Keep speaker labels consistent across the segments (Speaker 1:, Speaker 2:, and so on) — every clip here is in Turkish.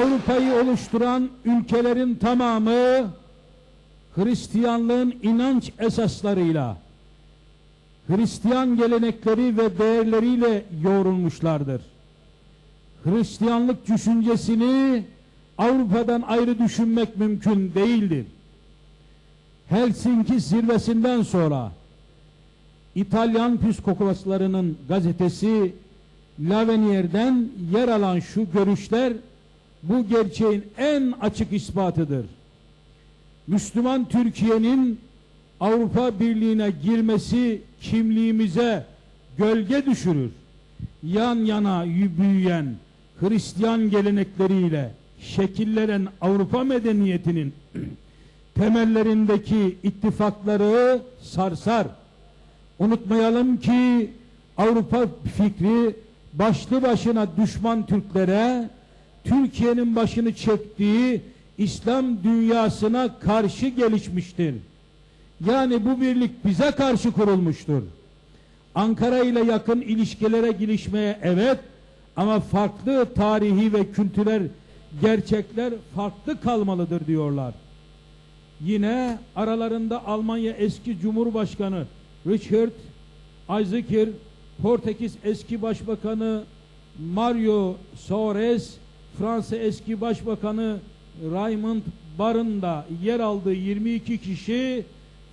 Speaker 1: Avrupa'yı oluşturan ülkelerin tamamı Hristiyanlığın inanç esaslarıyla Hristiyan gelenekleri ve değerleriyle yoğrulmuşlardır. Hristiyanlık düşüncesini Avrupa'dan ayrı düşünmek mümkün değildir. Helsinki zirvesinden sonra İtalyan püskokoslarının gazetesi Lavenier'den yer alan şu görüşler bu gerçeğin en açık ispatıdır. Müslüman Türkiye'nin Avrupa Birliği'ne girmesi kimliğimize gölge düşürür. Yan yana büyüyen Hristiyan gelenekleriyle şekillenen Avrupa medeniyetinin temellerindeki ittifakları sarsar. Unutmayalım ki Avrupa fikri başlı başına düşman Türklere Türkiye'nin başını çektiği İslam dünyasına karşı gelişmiştir. Yani bu birlik bize karşı kurulmuştur. Ankara ile yakın ilişkilere girişmeye evet ama farklı tarihi ve kültürel gerçekler farklı kalmalıdır diyorlar. Yine aralarında Almanya eski Cumhurbaşkanı Richard Eiseker, Portekiz eski Başbakanı Mario Soares, Fransa eski Başbakanı Raymond Barr'ın da yer aldığı 22 kişi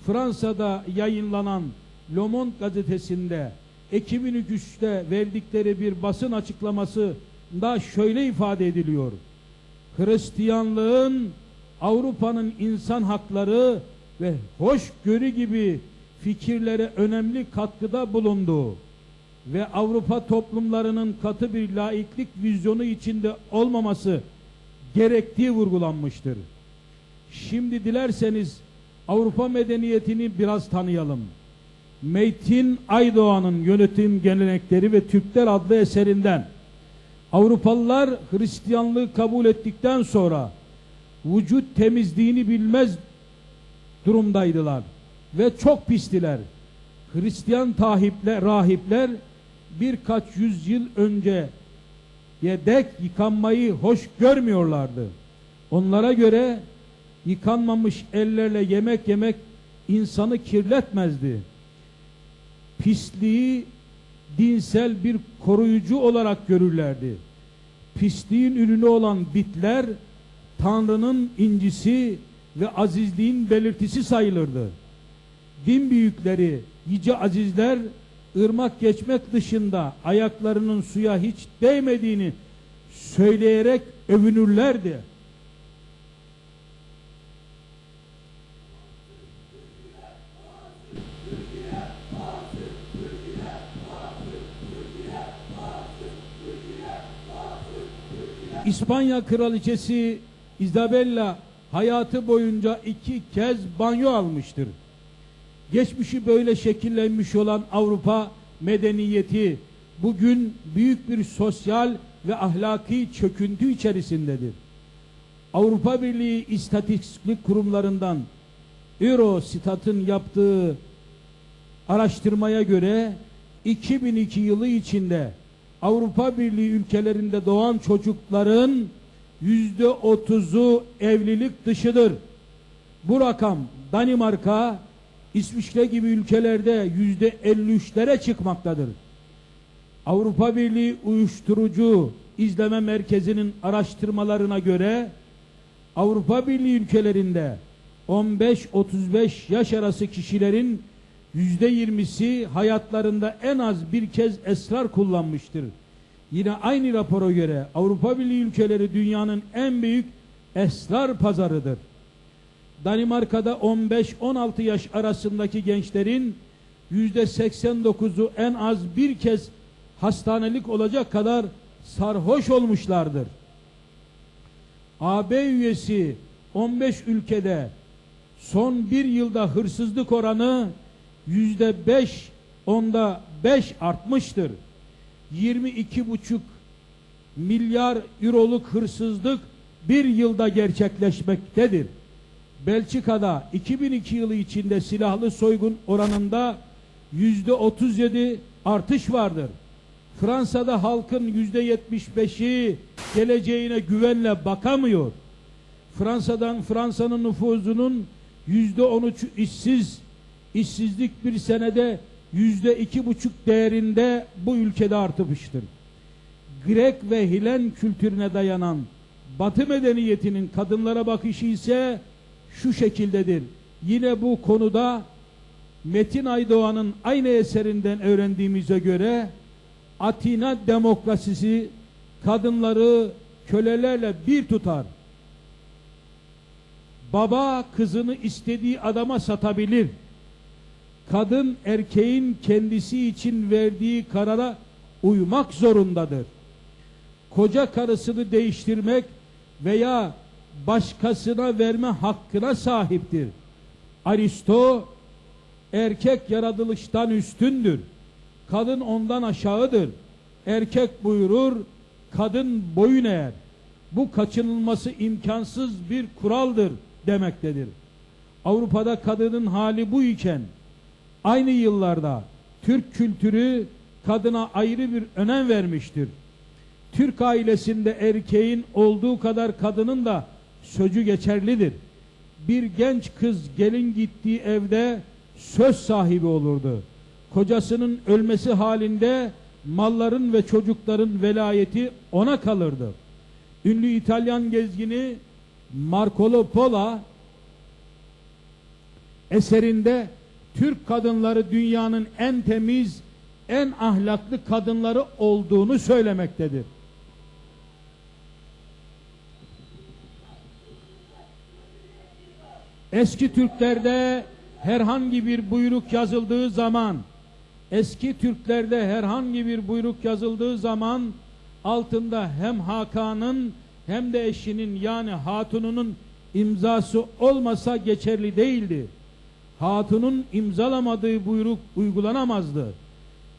Speaker 1: Fransa'da yayınlanan Le Monde gazetesinde Ekim 3'te verdikleri bir basın açıklaması da şöyle ifade ediliyor. Hristiyanlığın Avrupa'nın insan hakları ve hoşgörü gibi fikirlere önemli katkıda bulunduğu ve Avrupa toplumlarının katı bir laiklik vizyonu içinde olmaması gerektiği vurgulanmıştır. Şimdi dilerseniz Avrupa medeniyetini biraz tanıyalım. Metin Aydoğan'ın yönetim gelenekleri ve Türkler adlı eserinden Avrupalılar Hristiyanlığı kabul ettikten sonra vücut temizliğini bilmez durumdaydılar ve çok pistiler. Hristiyan tahipler, rahipler birkaç yüzyıl önce yedek yıkanmayı hoş görmüyorlardı. Onlara göre yıkanmamış ellerle yemek yemek insanı kirletmezdi. Pisliği dinsel bir koruyucu olarak görürlerdi. Pisliğin ürünü olan bitler Tanrı'nın incisi ve azizliğin belirtisi sayılırdı. Din büyükleri, yüce azizler ırmak geçmek dışında ayaklarının suya hiç değmediğini söyleyerek övünürlerdi. İspanya kraliçesi Isabella hayatı boyunca iki kez banyo almıştır. Geçmişi böyle şekillenmiş olan Avrupa medeniyeti bugün büyük bir sosyal ve ahlaki çöküntü içerisindedir. Avrupa Birliği İstatistik Kurumlarından Eurostat'ın yaptığı araştırmaya göre 2002 yılı içinde Avrupa Birliği ülkelerinde doğan çocukların yüzde otuzu evlilik dışıdır. Bu rakam Danimarka, İsviçre gibi ülkelerde yüzde 53'lere çıkmaktadır. Avrupa Birliği Uyuşturucu İzleme Merkezi'nin araştırmalarına göre Avrupa Birliği ülkelerinde 15-35 yaş arası kişilerin yüzde yirmisi hayatlarında en az bir kez esrar kullanmıştır. Yine aynı rapora göre Avrupa Birliği ülkeleri dünyanın en büyük esrar pazarıdır. Danimarka'da 15-16 yaş arasındaki gençlerin yüzde 89'u en az bir kez hastanelik olacak kadar sarhoş olmuşlardır. AB üyesi 15 ülkede son bir yılda hırsızlık oranı yüzde 5 onda 5 artmıştır. 22,5 milyar euroluk hırsızlık bir yılda gerçekleşmektedir. Belçika'da 2002 yılı içinde silahlı soygun oranında yüzde 37 artış vardır. Fransa'da halkın yüzde 75'i geleceğine güvenle bakamıyor. Fransa'dan Fransa'nın nüfuzunun yüzde on üçü işsiz, işsizlik bir senede yüzde iki buçuk değerinde bu ülkede artmıştır. Grek ve Hilen kültürüne dayanan Batı medeniyetinin kadınlara bakışı ise şu şekildedir. Yine bu konuda Metin Aydoğan'ın aynı eserinden öğrendiğimize göre Atina demokrasisi kadınları kölelerle bir tutar. Baba kızını istediği adama satabilir. Kadın erkeğin kendisi için verdiği karara uymak zorundadır. Koca karısını değiştirmek veya başkasına verme hakkına sahiptir. Aristo erkek yaratılıştan üstündür. Kadın ondan aşağıdır. Erkek buyurur, kadın boyun eğer. Bu kaçınılması imkansız bir kuraldır demektedir. Avrupa'da kadının hali bu iken aynı yıllarda Türk kültürü kadına ayrı bir önem vermiştir. Türk ailesinde erkeğin olduğu kadar kadının da sözü geçerlidir. Bir genç kız gelin gittiği evde söz sahibi olurdu. Kocasının ölmesi halinde malların ve çocukların velayeti ona kalırdı. Ünlü İtalyan gezgini Marco Polo eserinde Türk kadınları dünyanın en temiz, en ahlaklı kadınları olduğunu söylemektedir. Eski Türklerde herhangi bir buyruk yazıldığı zaman eski Türklerde herhangi bir buyruk yazıldığı zaman altında hem Hakan'ın hem de eşinin yani hatununun imzası olmasa geçerli değildi. Hatunun imzalamadığı buyruk uygulanamazdı.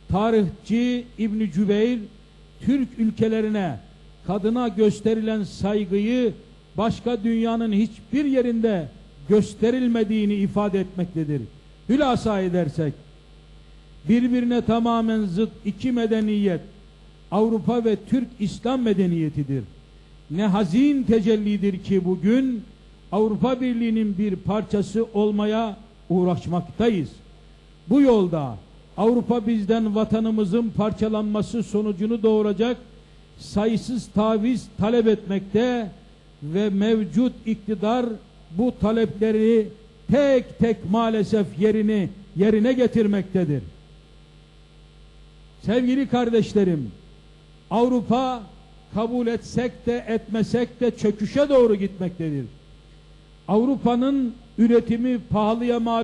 Speaker 1: Tarihçi İbn Cübeyr Türk ülkelerine kadına gösterilen saygıyı başka dünyanın hiçbir yerinde gösterilmediğini ifade etmektedir. Hülasa edersek birbirine tamamen zıt iki medeniyet Avrupa ve Türk İslam medeniyetidir. Ne hazin tecellidir ki bugün Avrupa Birliği'nin bir parçası olmaya uğraşmaktayız. Bu yolda Avrupa bizden vatanımızın parçalanması sonucunu doğuracak sayısız taviz talep etmekte ve mevcut iktidar bu talepleri tek tek maalesef yerini yerine getirmektedir. Sevgili kardeşlerim, Avrupa kabul etsek de etmesek de çöküşe doğru gitmektedir. Avrupa'nın üretimi pahalıya mal